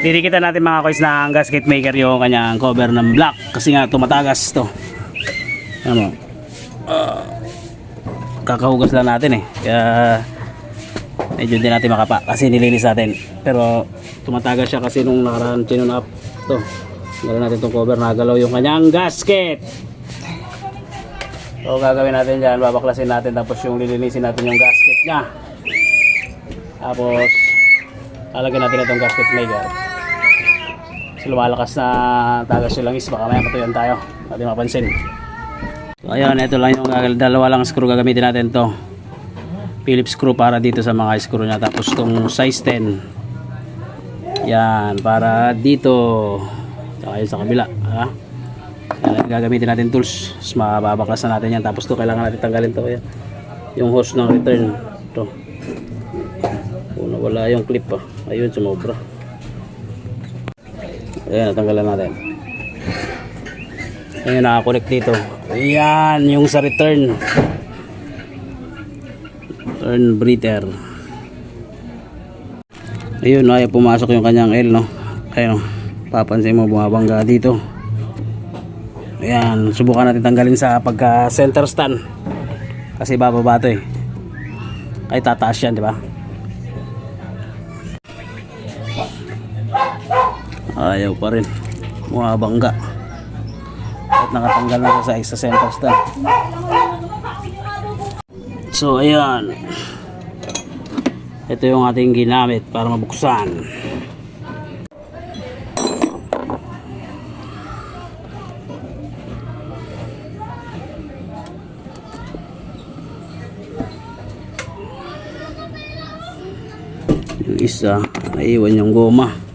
Didikita natin mga kois ng gasket maker yung kanyang cover ng black kasi nga tumatagas to. Ano? Ah, kakahugas lang natin eh. Kaya medyo hindi natin makapa kasi nilinis natin. Pero tumatagas siya kasi nung nakaraan chinun up to. Gawin natin itong cover nagalaw yung kanyang gasket. So gagawin natin dyan, babaklasin natin tapos yung lilinisin natin yung gasket niya. Tapos lalagyan natin itong gasket maker. Kasi lumalakas na tagas yung langis, baka maya matuyan tayo. Hindi mapansin. So ayun, ito lang yung dalawa lang screw gagamitin natin to. Phillips screw para dito sa mga screw niya. Tapos tong size 10. Yan, para dito. Saka sa kabila. Ha? Yan, gagamitin natin tools. Mas mababaklas na natin yan. Tapos to kailangan natin tanggalin to. Yan. Yung hose ng return. To. Oh, nawala yung clip pa. Ayun, sumobra. Ayan, natanggalan natin. Ayan, nakakonect dito. Ayan, yung sa return. Return breather. Ayun, ay pumasok yung kanyang L, no? Ayun, papansin mo, bumabangga dito. Ayan, subukan natin tanggalin sa pagka center stand. Kasi bababa to eh. Ay tataas yan, di ba? Ayaw pa rin. Bumabangga. At nakatanggal na sa extra center stand. So, ayan. Ito yung ating ginamit para mabuksan. Yung isa, naiwan yung goma.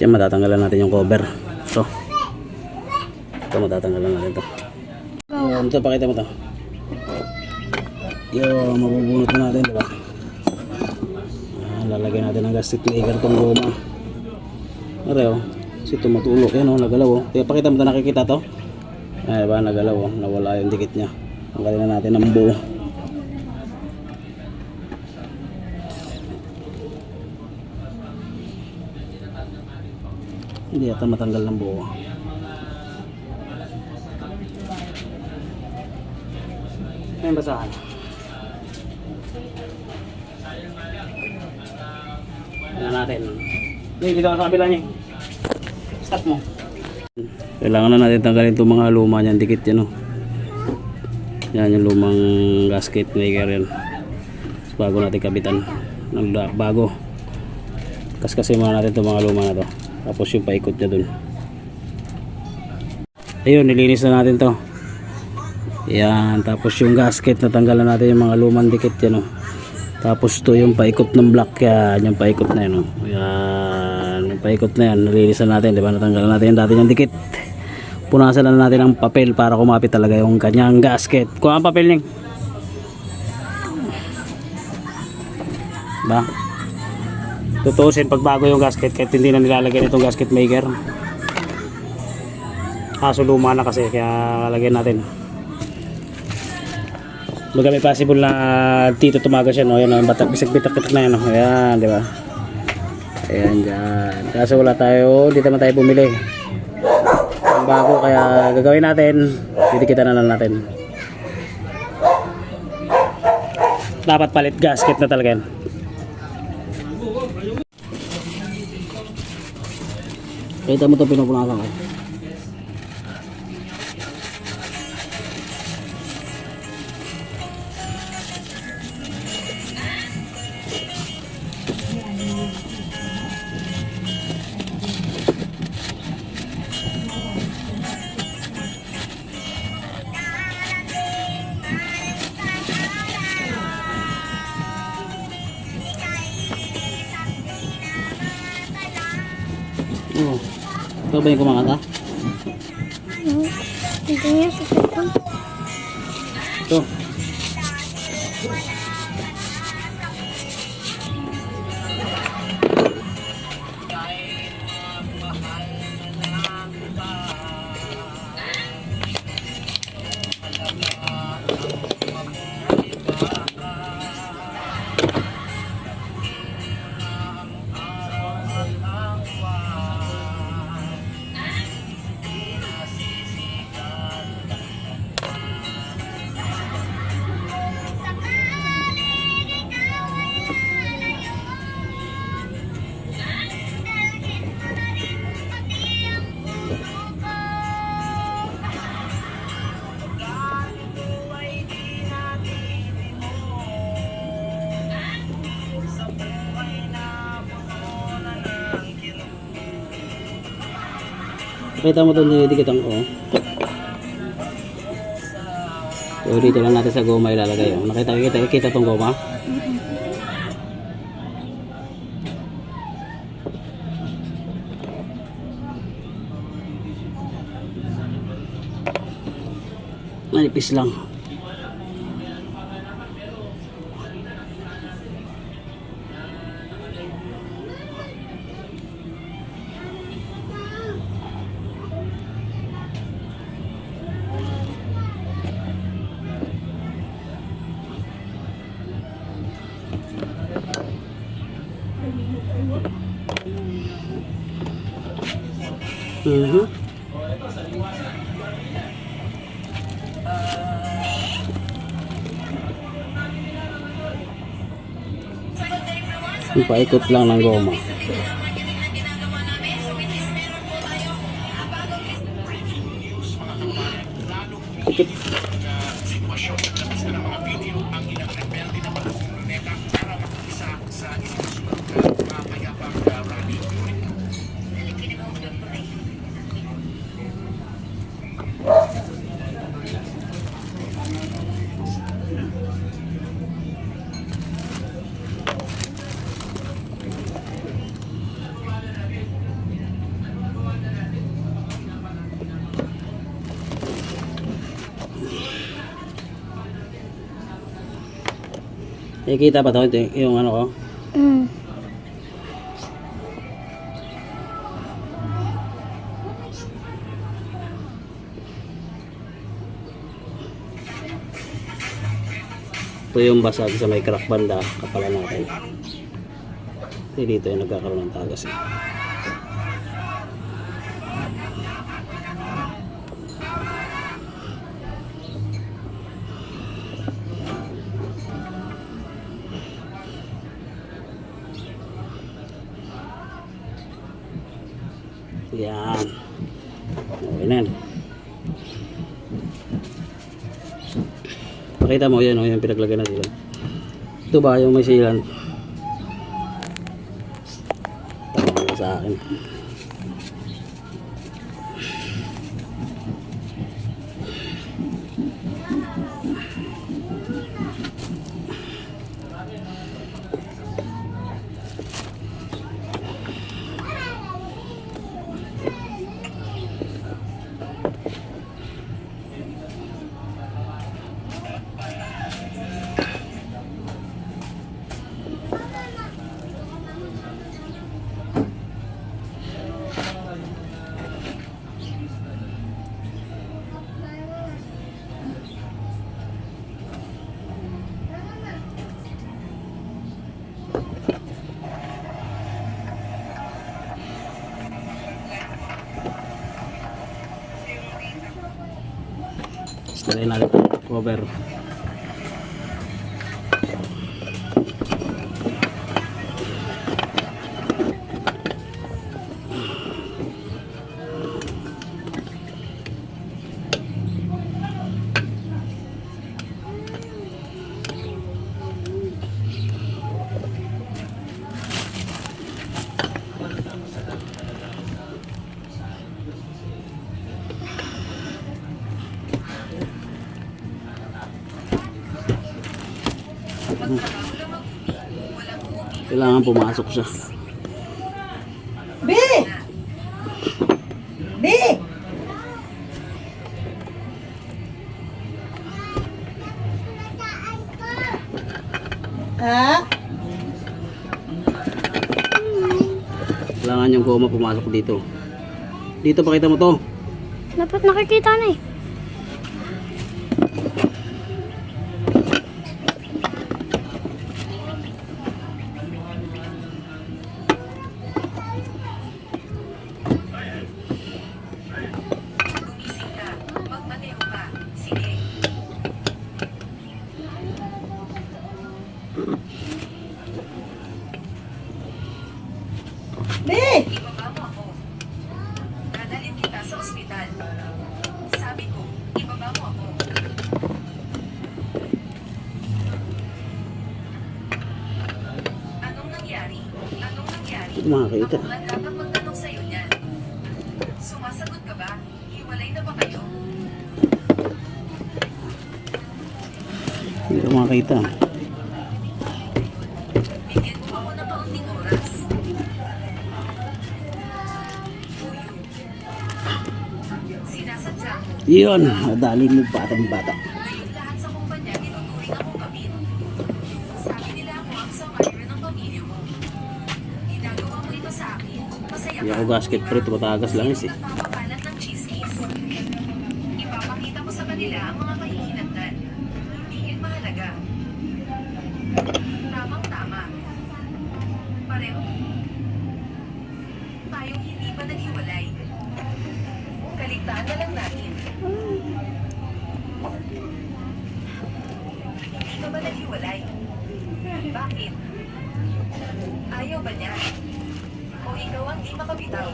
Siya matatanggalan natin yung cover. Ito. Ito matatanggalan natin ito. Yun, ito pakita mo ito. Yun, mabubunot na natin, diba? Ah, lalagyan natin ng gasket maker itong goma. Are, oh. Kasi tumutulok yan, oh, nagalaw, oh. Kaya pakita mo ito, nakikita to? Ay, ba, nagalaw, oh. Nawala yung dikit niya. Tanggalin na natin ng buo. Hindi yata matanggal ng buo. May basahan. Tingnan natin. Hindi, dito sa kabila niya. Stop mo. Kailangan na natin tanggalin itong mga luma niyan. Dikit yan, oh. Yan yung lumang gasket maker yan. Bago natin kabitan. Ng bago. Kaskasin muna natin itong mga luma na to. Tapos yung paikot niya dun. Ayun, nilinis na natin to. Yan, tapos yung gasket natanggalan natin yung mga lumang dikit yan oh. Tapos to yung paikot ng block yan, yung paikot na yan oh. Yan, yung paikot na yan, nilinisan natin, di ba? Natanggalan natin yung dati yung dikit. Punasan na natin ng papel para kumapit talaga yung kanyang gasket. Kuha ang papel niya. Ba? Tutuusin pag bago yung gasket kahit hindi na nilalagyan itong gasket maker. Kaso luma na kasi kaya lagyan natin. Baga may possible na dito tumagas yan, no? Yan, yung batak, bisag bitak bitak na yan, no? Ayan, di ba? Ayan, dyan. Kaso wala tayo, hindi naman tayo bumili. Ang bago, kaya gagawin natin, didikitan na lang natin. Dapat palit gasket na talaga yan. Kita mo ito pinupunasan ko. Ikaw ba yung kumakanta? Hindi niya sa Pakita mo itong dinidikitan ko. oh. So dito lang natin sa goma ilalagay. Oh. Nakita, kita, kita itong goma? Manipis lang. Mhm. Paikot lang ng goma. Nakikita pa to ito yung ano ko. Mm. Ito yung basag sa may crack banda kapala natin. Dito yung nagkakaroon ng tagas. Eh. Yan. Okay na. Pakita mo yan, oh, yung pinaglagay na sila. Ito ba yung may silan? Stay natin ito. Cover. Kailangan pumasok siya. B! B! Ha? Kailangan yung goma pumasok dito. Dito pakita mo to. Dapat nakikita na eh. makakita. Magtatanong sa iyo yan. Sumasagot ka ba? Hiwalay na ba kayo? Hindi ko makakita. Mo na kaunting oras. Yun, dali mo batang bata. Hindi ako gasket pero tumatagas lang is eh. Napapakalat ng chismis. Ipapakita ko sa kanila ang mga kahihinatnan. Hindi yun mahalaga. Tamang-tama. Pareho. Tayong hindi pa naghiwalay. Kaligtaan na lang natin. Hindi ka ba? Bakit? Ayaw ba niya? O ikaw ang di makabitaw?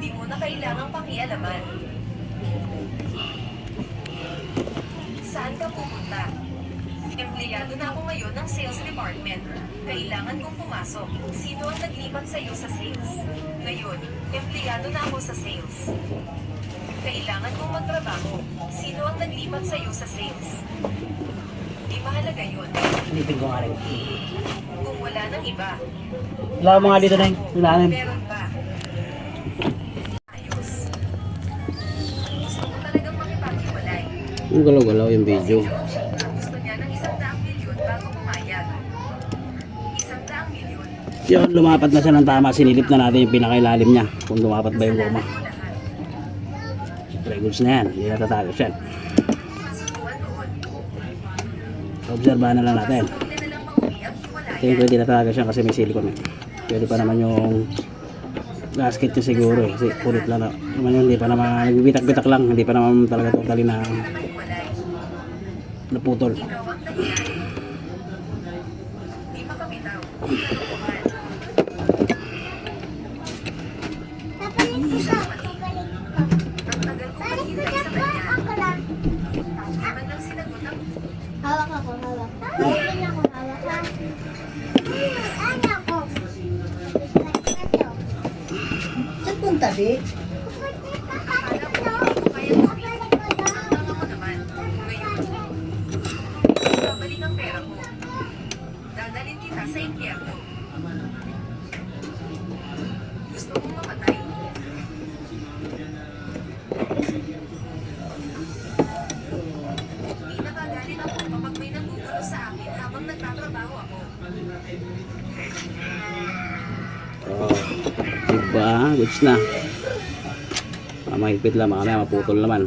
Di mo na kailangang pakialaman. Saan ka pupunta? Empleyado na ako ngayon ng sales department. Kailangan kong pumasok. Sino ang naglipat sa iyo sa sales? Ngayon, empleyado na ako sa sales. Kailangan kong magtrabaho. Sino ang naglipat sa iyo sa sales? Di mahalaga yun. Silipin ko nga rin. Kung wala nang iba, Wala mo nga dito na yung ilalim. Meron pa. Ayos. Gusto ko talagang makipaghiwalay. Yung galaw-galaw yung video. Gusto niya ng isang daang milyon bago pumayag. Isang daang milyon. Yun, lumapat na siya ng tama. Sinilip na natin yung pinakailalim niya. Kung lumapat ba yung goma. Lahat. Regulars na yan. Hindi natatago siya. Obserbahan na lang natin. Pwede na hiwalayan. Tingin ko hindi natatago siya kasi may silicone. eh. Pwede pa naman yung gasket niya siguro eh. Kasi kulit lang na. Naman yun, hindi pa naman nagbibitak-bitak lang. Hindi pa naman talaga totally na naputol. Ikaw ang ako, hawak. Hawak ako, hawak ha. Ano ako? Saan punta, di? Goods na. Ah, mahigpit lang. Mamaya maputol naman.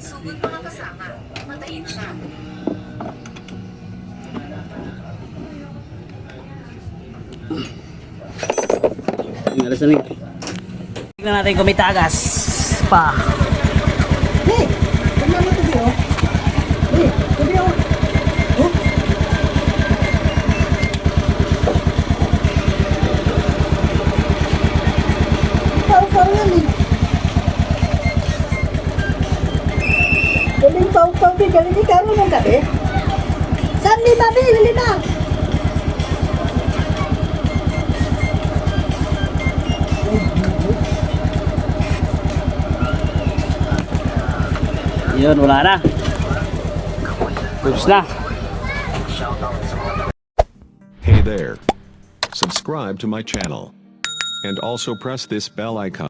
Sugod mga kasama. Matayin siya. Tignan natin kung may tagas. Pa. Pau-pau, di. Galing ikaw ng gabi. Saan lima, Bi? Lima. Yun, wala na. Goods na. Hey there. Subscribe to my channel. And also press this bell icon.